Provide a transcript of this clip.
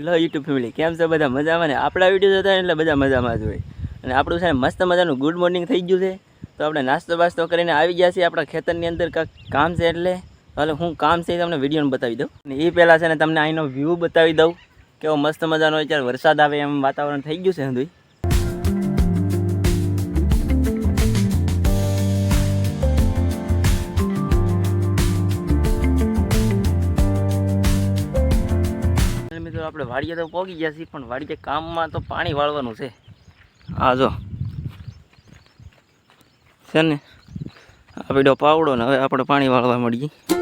લો YouTube family કેમ છે બધા? મજામાં ને? આપણા વીડિયો જોતા એટલે બધા મજામાં જ હોય. અને આપણું સાહેબ મસ્ત મજાનું ગુડ મોર્નિંગ થઈ ગયું છે. તો આપણે નાસ્તો બાસ્તો કરીને આવી ગયા છીએ. આપણા ખેતરની અંદર કાંઈક કામ છે એટલે. હાલે, હું કામ છે તમને વિડીયોને બતાવી દઉં. અને એ પહેલાં છે ને તમને અહીંનો વ્યૂ બતાવી દઉં. કેવો મસ્ત મજાનો અત્યારે વરસાદ આવે એમ વાતાવરણ થઈ ગયું છે હંધુઈ આપણે વાડીએ તો પહોંચી ગયા છીએ, પણ વાડીએ કામમાં તો પાણી વાળવાનું છે. હા જો. છે ને? આ પીડો પાવડો ને હવે આપણે પાણી વાળવા મળીએ.